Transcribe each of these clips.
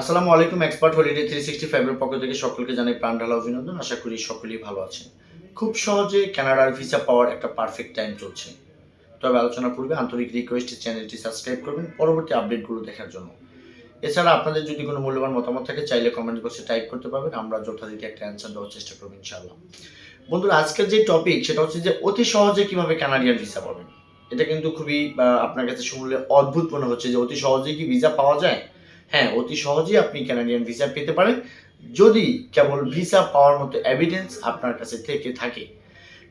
আসসালামু আলাইকুম expert holiday three sixty ফাইভের পক্ষ থেকে সকলকে জানাই প্রাণ ঢালা অভিনন্দন। আশা করি সকলেই ভালো আছেন। খুব সহজে কানাডার ভিসা পাওয়ার একটা পারফেক্ট টাইম চলছে। তবে আলোচনা পূর্বে আন্তরিক রিকোয়েস্ট চ্যানেলটি সাবস্ক্রাইব করবেন পরবর্তী আপডেটগুলো দেখার জন্য। এছাড়া আপনাদের যদি কোনো মূল্যবান মতামত থাকে, চাইলে কমেন্ট বক্সে টাইপ করতে পারবেন। আমরা যথারীতি একটা অ্যান্সার দেওয়ার চেষ্টা করব ইনশাআল্লাহ। বন্ধুরা, আজকের যে টপিক সেটা হচ্ছে যে অতি সহজে কীভাবে কানাডিয়ান ভিসা পাবেন? এটা কিন্তু খুবই আপনার কাছে শুনলে অদ্ভুত মনে হচ্ছে যে অতি সহজেই কি ভিসা পাওয়া যায়? হ্যাঁ অতি সহজেই আপনি কানাডিয়ান ভিসা পেতে পারেন। যদি কেবল ভিসা পাওয়ার মতো এভিডেন্স আপনার কাছে থেকে থাকে।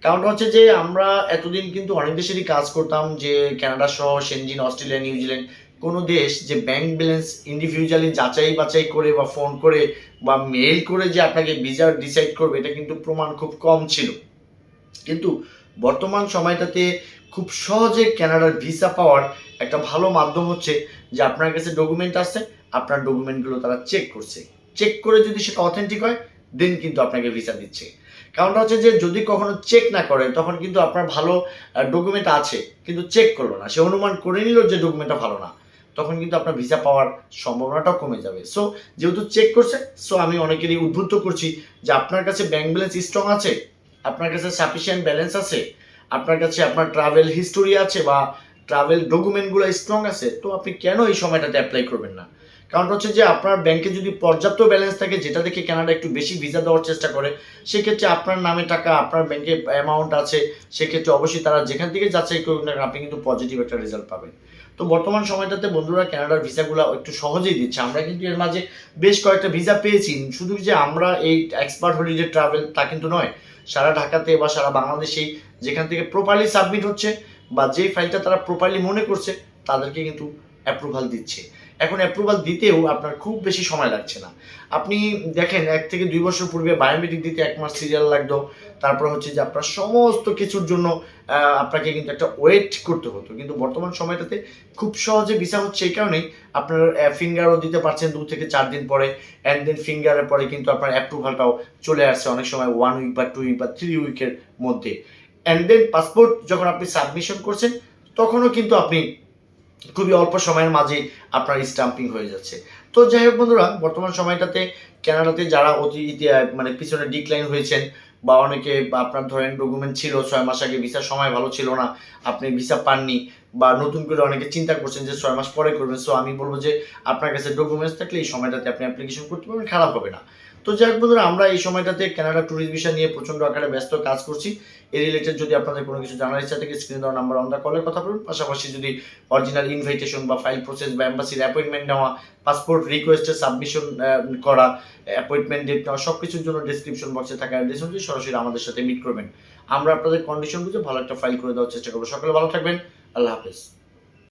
কারণটা হচ্ছে যে আমরা এতদিন কিন্তু অনেক দেশেরই কাজ করতাম যে কানাডা সহ সেনজিন অস্ট্রেলিয়া নিউজিল্যান্ড কোনো দেশ যে ব্যাংক ব্যালেন্স ইন্ডিভিজুয়ালি যাচাই বাছাই করে বা ফোন করে বা মেল করে যে আপনাকে ভিসা ডিসাইড করবে, এটা কিন্তু প্রমাণ খুব কম ছিল। কিন্তু বর্তমান সময়টাতে খুব সহজে কানাডার ভিসা পাওয়ার একটা ভালো মাধ্যম হচ্ছে যে আপনার কাছে ডকুমেন্ট আছে আপনার ডকুমেন্টগুলো তারা চেক করছে। চেক করে যদি সেটা অথেন্টিক হয় দেন কিন্তু আপনাকে ভিসা দিচ্ছে। কারণটা হচ্ছে যে যদি কখনো চেক না করে, তখন কিন্তু আপনার ভালো ডকুমেন্ট আছে, কিন্তু চেক করল না। সে অনুমান করে নিল যে ডকুমেন্টটা ভালো না। তখন কিন্তু আপনার ভিসা পাওয়ার সম্ভাবনাটাও কমে যাবে। সো যেহেতু চেক করছে সো আমি অনেকেরই উদ্বুদ্ধ করছি যে আপনার কাছে ব্যাংক ব্যালেন্স স্ট্রং আছে আপনার কাছে সাফিসিয়েন্ট ব্যালেন্স আছে? আপনার কাছে আপনার ট্রাভেল হিস্টোরি আছে বা ট্রাভেল ডকুমেন্টগুলো স্ট্রং আছে, তো আপনি কেন এই সময়টাতে অ্যাপ্লাই করবেন না? কারণ হচ্ছে যে আপনার ব্যাংকে যদি পর্যাপ্ত ব্যালেন্স থাকে, যেটা দেখে কানাডা একটু বেশি ভিসা দেওয়ার চেষ্টা করে, সেক্ষেত্রে আপনার নামে টাকা, আপনার ব্যাংকে অ্যামাউন্ট আছে, সেক্ষেত্রে অবশ্যই তারা যেখান থেকে যাচাই করুন না আপনি কিন্তু পজিটিভ একটা রেজাল্ট পাবেন। তো বর্তমান সময়টাতে বন্ধুরা কানাডার ভিসাগুলো একটু সহজেই দিচ্ছে। আমরা কিন্তু এর মাঝে বেশ কয়েকটা ভিসা পেয়েছি, শুধু যে আমরা এই এক্সপার্ট হলিডে ট্রাভেল তা কিন্তু নয়, সারা ঢাকাতে বা সারা বাংলাদেশেই যেখান থেকে প্রপারলি সাবমিট হচ্ছে বা যে ফাইলটা তারা প্রপারলি মনে করছে, তাদেরকে কিন্তু অ্যাপ্রুভাল দিচ্ছে। এখন অ্যাপ্রুভাল দিতেও আপনার খুব বেশি সময় লাগছে না। আপনি দেখেন, এক থেকে দুই বছর পূর্বে বায়োমেট্রিক দিতে এক মাস সিরিয়াল লাগতো। তারপর হচ্ছে যে আপনার সমস্ত কিছুর জন্য আপনাকে কিন্তু একটা ওয়েট করতে হতো। কিন্তু বর্তমান সময়টাতে খুব সহজে ভিসা হচ্ছে এই কারণেই আপনার ফিঙ্গারও দিতে পারছেন দু থেকে চার দিন পরে। অ্যান্ড দেন ফিঙ্গারের পরে কিন্তু আপনার অ্যাপ্রুভালটাও চলে আসছে অনেক সময় ওয়ান উইক বা টু উইক বা থ্রি উইকের মধ্যে। অ্যান্ড দেন পাসপোর্ট যখন আপনি সাবমিশন করছেন, তখনও কিন্তু আপনি খুবই অল্প সময়ের মাঝে আপনার স্টাম্পিং হয়ে যাচ্ছে। তো যাই হোক বন্ধুরা, বর্তমান সময়টাতে কানাডাতে যারা অতি মানে পিছনে ডিক্লাইন হয়েছেন বা অনেকে আপনার ধরেন ডকুমেন্ট ছিল, ছয় মাস আগে ভিসার সময় ভালো ছিল না, আপনি ভিসা পাননি বা নতুন করে অনেকে চিন্তা করছেন যে ছয় মাস পরে করবেন। সো আমি বলব যে আপনার কাছে ডকুমেন্টস থাকলে এই সময়টাতে আপনি অ্যাপ্লিকেশন করতে পারবেন, খারাপ হবে না। তো যাই হোক বন্ধুরা, আমরা এই সময়টাতে কানাডা ট্যুরিস্ট ভিসা নিয়ে প্রচণ্ড আকারে ব্যস্ত কাজ করছি। এই রিলেটেড যদি আপনাদের কোনো কিছু জানার ইচ্ছা থাকে স্ক্রিন দেওয়া নাম্বার অন দ্য কলের কথা বলুন। পাশাপাশি যদি অরিজিনাল ইনভাইটেশন বা ফাইল প্রসেস বা এম্বাসির অ্যাপয়েন্টমেন্ট নেওয়া পাসপোর্ট রিকোয়েস্টের সাবমিশন করা অ্যাপয়েন্টমেন্ট ডেট নেওয়া সব কিছুর জন্য ডিসক্রিপশন বক্সে থাকা অ্যাড্রেস অনুযায়ী সরাসরি আমাদের সাথে মিট করবেন। আমরা আপনাদের কন্ডিশন বুঝে ভালো একটা ফাইল করে দেওয়ার চেষ্টা করব। সকলে ভালো থাকবেন। আল্লাহ হাফেজ।